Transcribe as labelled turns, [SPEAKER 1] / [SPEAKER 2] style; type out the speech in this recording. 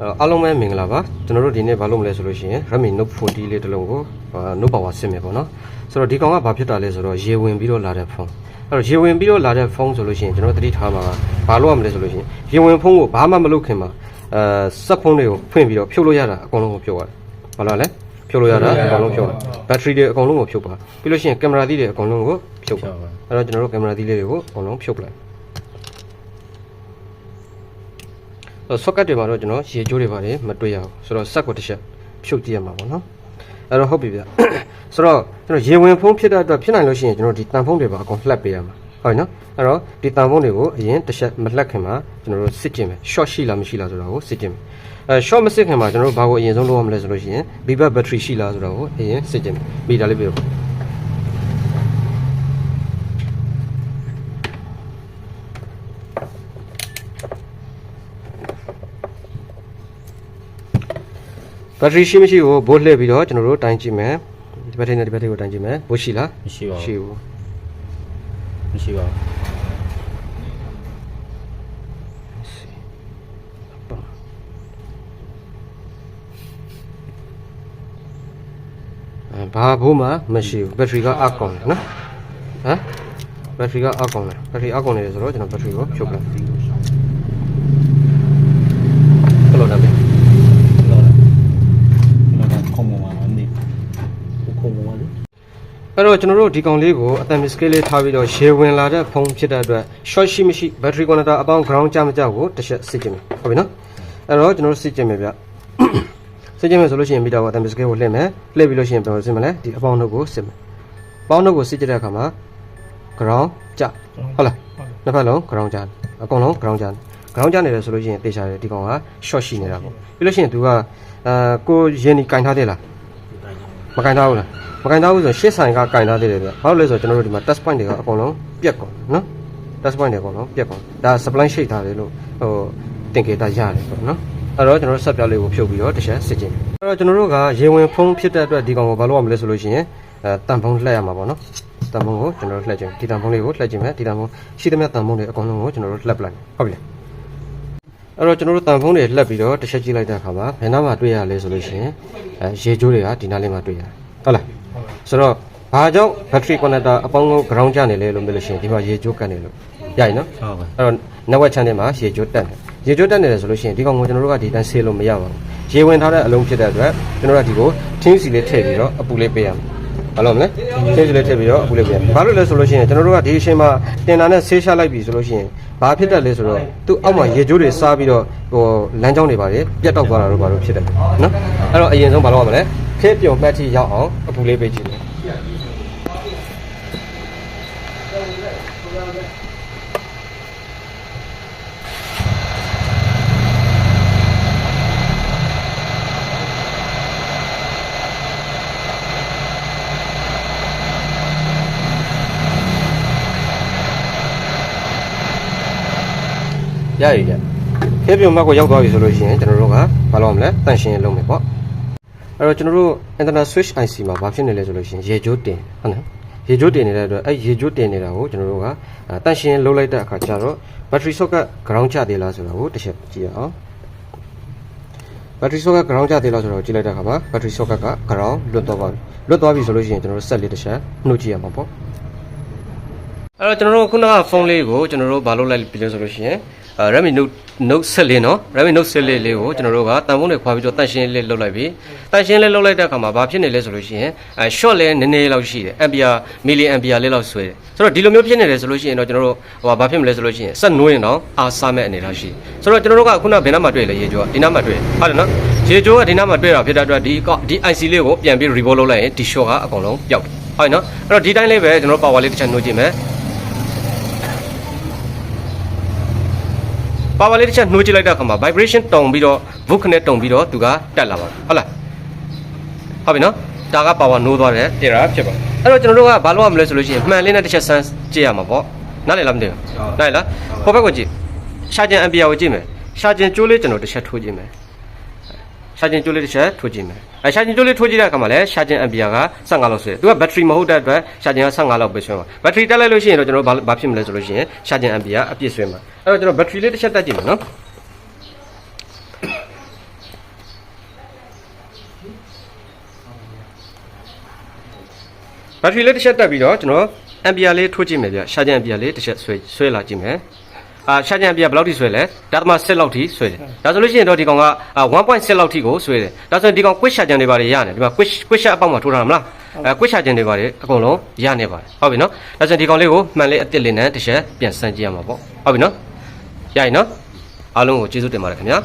[SPEAKER 1] အဲ့တော့အားလုံးပဲမင်္ဂလာပါကျွန်တော်တို့ဒီနေ့ဘာလုပ်မလဲဆိုလို့ရှိရင် Redmi Note 40လေးတစ်လုံးကိုအာ Note Power ဆင်မယ်ပေါ့နော်ဆိုတော့ဒီကောင်ကဘာဖြစ်တာလဲဆိုတော့ရေဝင်ပြီးတော့လာတဲ့ဖုန်းအဲ့တော့ရေဝင်ပြီးတော့လာတဲ့ဖုန်းဆိုလို့ရှိရင်ကျွန်တော်တို့သတိထားမှာကဘာလုပ်ရမလဲဆိုလို့ရှိရင်ရေဝင်ဖုန်းကိုဘာမှမလုပ်ခင်မှာအဲစက်ဖုန်းတွေကိုဖွင့်ပြီးတော့ဖြုတ်လို့ရတာအကုန်လုံးကိုဖြုတ်ရတယ်ဘာလို့လဲဖြုတ်လို့ရတာအကုန်လုံးဖြုတ်ရတယ်ဘက်ထရီတွေအကုန်လုံးကိုဖြုတ်ပါပြီးလို့ရှိရင်ကင်မရာသီးတွေအကုန်လုံးကိုဖြုတ်ပါအဲ့တော့ကျွန်တော်တို့ကင်မရာသီးလေးတွေကိုအကုန်လုံးဖြုတ်ပလိုက် ဆော့ကတ်တွေမှာတော့ကျွန်တော်ရေကြိုးတွေပါတယ်မတွေ့ရဘူးဆိုတော့ဆက်ကိုတစ်ချက်ဖြုတ်ကြည့်ရမှာပေါ့နော်အဲ့တော့ဟုတ်ပြီဗျဆိုတော့ကျွန်တော်ရေဝင်ဖုံးဖြစ်တဲ့အတွက်ဖြစ်နိုင်လို့ရှိရင်ကျွန်တော်ဒီတန်ဖုံးတွေပါအကုန်လှက်ပေးရမှာဟုတ်နော်အဲ့တော့ဒီတန်ဖုံးတွေကိုအရင်တစ်ချက်မလှက်ခင်မှာကျွန်တော်တို့စစ်ကျင်မယ် short ရှိလားမရှိလားဆိုတာကိုစစ်ကျင်မယ်အဲ short မစစ်ခင်မှာကျွန်တော်တို့ဘာကိုအရင်ဆုံးလုပ်ရမလဲဆိုလို့ရှိရင် backup battery ရှိလားဆိုတာကိုအရင်စစ်ကျင်မယ်မိတာလေးပြ ဘက်ထရီရှိမရှိကိုဘိုးလှည့်ပြီးတော့ကျွန်တော်တို့တိုင်းကြည့်မယ်ဒီဘက်ထရီနဲ့ဒီဘက်ထရီကိုတိုင်းကြည့်မယ်ဘိုးရှိလား
[SPEAKER 2] မရှိပါ
[SPEAKER 1] ရှိ
[SPEAKER 2] ဘူး
[SPEAKER 1] ဘူး
[SPEAKER 2] မရှိပါဘူး
[SPEAKER 1] အဲဘာဘိုးမှမရှိဘူးဘက်ထရီကအကောင်တယ်နော်ဟမ်ဘက်ထရီကအကောင်တယ်ဘက်ထရီအကောင်နေတယ်ဆိုတော့ကျွန်တော်ဘက်ထရီကိုဖြုတ်ပလိုက်ဘယ်လိုလဲ
[SPEAKER 2] လောလာလောလာခုံမမှာနေခုံမမှာလေ
[SPEAKER 1] အဲ့တော့ကျွန်တော်တို့ဒီကောင်လေးကိုအတန်မစ်ကလေးထားပြီးတော့ရေဝင်လာတဲ့ဖုန်းဖြစ်တဲ့အတွက် short ရှိမရှိ battery connector အပေါင်း ground ကြမကြကိုတစ်ချက်စစ်ကြည့်မယ်ဟုတ်ပြီနော်အဲ့တော့ကျွန်တော်တို့စစ်ကြည့်မယ်ဗျစစ်ကြည့်မယ်ဆိုလို့ရှိရင်မီတာကိုအတန်မစ်ကလေးကိုလှည့်မယ်လှည့်ပြီးလို့ရှိရင်ဘယ်လိုစစ်မလဲဒီအပေါင်းတို့ကိုစစ်မယ်ပေါင်းတို့ကိုစစ်ကြည့်တဲ့အခါမှာ ground ကြဟုတ်လားနှစ်ဖက်လုံး ground ကြအကုန်လုံး ground ကြ ground ကြနေတယ်ဆိုလို့ရှိရင်တေချာတယ်ဒီကောင်က short ရှိနေတာပေါ့ပြီးလို့ရှိရင် तू ကအာကိုရင်းဒီကင်ထားသေးလား မကင်ထားဘူးလားမကင်ထားဘူးဆိုရင်ရှစ်ဆိုင်ကကင်ထားသေးတယ်ဗျဘာလို့လဲဆိုတော့ကျွန်တော်တို့ဒီမှာ test point တွေကအကုန်လုံးပြက်ကုန်နော် test point တွေအကုန်လုံးပြက်ကုန်ဒါ supply ရှိထားတယ်လို့ဟိုတင်ကေတာရတယ်ပေါ့နော်အဲ့တော့ကျွန်တော်တို့ဆက်ပြလေးကိုဖြုတ်ပြီးတော့တစ်ချက်စစ်ချင်းအဲ့တော့ကျွန်တော်တို့ကရေဝင်ဖုံးဖြစ်တဲ့အတွက်ဒီကောင်ကိုဘာလို့ရမလဲဆိုလို့ရှိရင်အဲတန်ဖုံးလှည့်ရမှာပေါ့နော်တန်ဖုံးကိုကျွန်တော်တို့လှည့်ခြင်းဒီတန်ဖုံးလေးကိုလှည့်ခြင်းပဲဒီတန်ဖုံးရှိသမျှတန်ဖုံးတွေအကုန်လုံးကိုကျွန်တော်တို့လှည့်ပလိုက်ဟုတ်ပြီလား အဲ့တော့ကျွန်တော်တို့တန်ဖုံးတွေလှည့်ပြီးတော့တစ်ချက်ကြည့်လိုက်တဲ့အခါမှာဘယ်နာမှာတွေ့ရလဲဆိုလို့ရှိရင်အဲရေကြိုးတွေကဒီနားလေးမှာတွေ့ရတယ်ဟုတ်လားဆိုတော့ဘာကြောင့် battery connector အပေါင်းကို ground ကျနေလဲလို့ပြောလို့ရှိရင်ဒီမှာရေကြိုးကန်နေလို့ရည်နော်
[SPEAKER 2] ဟုတ်ပါ
[SPEAKER 1] အဲ့တော့ network channel မှာရေကြိုးတက်တယ်ရေကြိုးတက်နေတယ်ဆိုလို့ရှိရင်ဒီကောင်ကိုကျွန်တော်တို့ကဒီတန်းဆေးလို့မရပါဘူးရေဝင်ထားတဲ့အလုံးဖြစ်တဲ့အတွက်ကျွန်တော်တို့ကဒီကို tin စီလေးထည့်ပြီးတော့အပူလေးပေးရမယ် ဘာလို့မလဲ tin စီလေးထည့်ပြီးတော့အပူလေးပေးရမယ်ဘာလို့လဲဆိုလို့ရှိရင်ကျွန်တော်တို့ကဒီအချိန်မှာတင်တာနဲ့ဆေးရှာလိုက်ပြီဆိုလို့ရှိရင်ဘာဖြစ်တတ်လဲဆိုတော့သူ့အောက်မှာရေကြိုးတွေစားပြီးတော့ဟိုလမ်းကြောင်းတွေပါတယ်ပြတ်တောက်သွားတာတို့ဘာလို့ဖြစ်တယ်နော်အဲ့တော့အရင်ဆုံးဘာလုပ်ရမလဲခေပြုံမှတ်ထိရောက်အောင်အပူလေးပေးကြည့်တယ် ရရရခေပြုံမတ်ကိုရောက်သွားပြီဆိုလို့ရှိရင်ကျွန်တော်တို့ကဘာလုပ်ရမလဲတန်ရှင်းလုပ်မယ်ပေါ့အဲ့တော့ကျွန်တော်တို့ internet switch IC မှာဘာဖြစ်နေလဲဆိုလို့ရှိရင်ရေကြိုးတင်ဟုတ်နော်ရေကြိုးတင်နေတဲ့အတွက်အဲ့ရေကြိုးတင်နေတာကိုကျွန်တော်တို့ကတန်ရှင်းလုပ်လိုက်တဲ့အခါကျတော့ battery socket ground ချသေးလားဆိုတာကိုတစ်ချက်ကြည့်ရအောင် battery socket ground ချသေးလားဆိုတော့ကြည့်လိုက်တဲ့အခါမှာ battery socket က ground လွတ်သွားပါပြီလွတ်သွားပြီဆိုလို့ရှိရင်ကျွန်တော်တို့ set လေးတစ်ချက်နှုတ်ကြည့်ရမှာပေါ့ အဲ့တော့ကျွန်တော်တို့ခုနကဖုန်းလေးကိုကျွန်တော်တို့ဘာလုပ်လိုက်ပြီလဲဆိုလို့ရှိရင်အဲ Redmi Note Note 14เนาะ Redmi Note 14လေးကိုကျွန်တော်တို့ကတန်ဖုန်းတွေခွာပြီးတော့တန့်ရှင်းလေးလုပ်လိုက်ပြီတန့်ရှင်းလေးလုပ်လိုက်တဲ့အခါမှာဘာဖြစ်နေလဲဆိုလို့ရှိရင်အဲ short လေးနည်းနည်းလောက်ရှိတယ် ampere milli ampere လေးလောက်ဆွဲတယ်ဆိုတော့ဒီလိုမျိုးဖြစ်နေတယ်ဆိုလို့ရှိရင်တော့ကျွန်တော်တို့ဟိုဘာဖြစ်မလဲဆိုလို့ရှိရင်ဆက်နွေးရင်တော့အားစားမဲ့အနေထားရှိဆိုတော့ကျွန်တော်တို့ကခုနဘယ်နားမှာတွေ့လဲရေကြိုးကဒီနားမှာတွေ့ဟုတ်တယ်နော်ရေကြိုးကဒီနားမှာတွေ့တာဖြစ်တဲ့အတွက်ဒီကဒီ IC လေးကိုပြန်ပြီး revolve လုပ်လိုက်ရင်ဒီ short ကအကုန်လုံးပျောက်တယ်ဟုတ်နော်အဲ့တော့ဒီတိုင်းလေးပဲကျွန်တော်တို့ power လေးတစ်ချက်နှိုးကြည့်မယ် ပါဝါလေးတစ်ချက်နှိုးကြည့်လိုက်တဲ့အခါမှာ vibration တုံပြီးတော့ book နဲ့တုံပြီးတော့သူကတက်လာပါဟုတ်လားဟုတ်ပြီနော်ဒါကပါဝါနှိုးသွားတယ်တဲ့တာဖြစ်ပါအဲ့တော့ကျွန်တော်တို့ကဘာလုပ်ရမလဲဆိုလို့ရှိရင်မှန်လေးနဲ့တစ်ချက်စမ်းကြည့်ရမှာပေါ့နားလည်လားမသိဘူးနားလည်လားဟိုဘက်ကိုကြည့်ရှာကျင် ampere ကိုကြည့်မယ်ရှာကျင်ကျိုးလေးကျွန်တော်တစ်ချက်ထိုးကြည့်မယ် ရှာကျင်ကြိုးလေးတစ်ချက်ထိုးကြည့်မယ်အဲရှာကျင်ကြိုးလေးထိုးကြည့်တဲ့အခါမှာလည်းရှာကျင်အမ်ပီယာက15လောက်ဆွဲသူကဘက်ထရီမဟုတ်တဲ့အတွက်ရှာကျင်က15လောက်ပဲဆွဲမှာဘက်ထရီတက်လိုက်လို့ရှိရင်တော့ကျွန်တော်တို့ဘာဖြစ်မလဲဆိုလို့ရှိရင်ရှာကျင်အမ်ပီယာအပြည့်ဆွဲမှာအဲ့တော့ကျွန်တော်ဘက်ထရီလေးတစ်ချက်တက်ကြည့်မယ်နော်ဘက်ထရီလေးတစ်ချက်တက်ပြီးတော့ကျွန်တော်အမ်ပီယာလေးထိုးကြည့်မယ်ဗျရှာကျင်အမ်ပီယာလေးတစ်ချက်ဆွဲဆွဲလာကြည့်မယ် အာရှာကြံအမ်ပီယာဘယ်လောက်ထိဆွဲလဲဒါသမ7လောက်ထိဆွဲတယ်ဒါဆိုလို့ရှိရင်တော့ဒီကောင်ကအာ1.6လောက်ထိကိုဆွဲတယ်ဒါဆိုရင်ဒီကောင် quick ရှာကြံတွေပါတယ်ရတယ်ဒီမှာ quick quick ရှာအပေါက်မှာထိုးထားတာမလားအဲ quick ရှာကြံတွေပါတယ်အကုန်လုံးရနေပါတယ်ဟုတ်ပြီနော်ဒါဆိုရင်ဒီကောင်လေးကိုမှန်လေးအစ်စ်လေးနဲ့တစ်ချက်ပြန်ဆန်းကြည့်ရမှာပေါ့ဟုတ်ပြီနော်ရရင်နော်အားလုံးကိုကျေးဇူးတင်ပါတယ်ခင်ဗျာ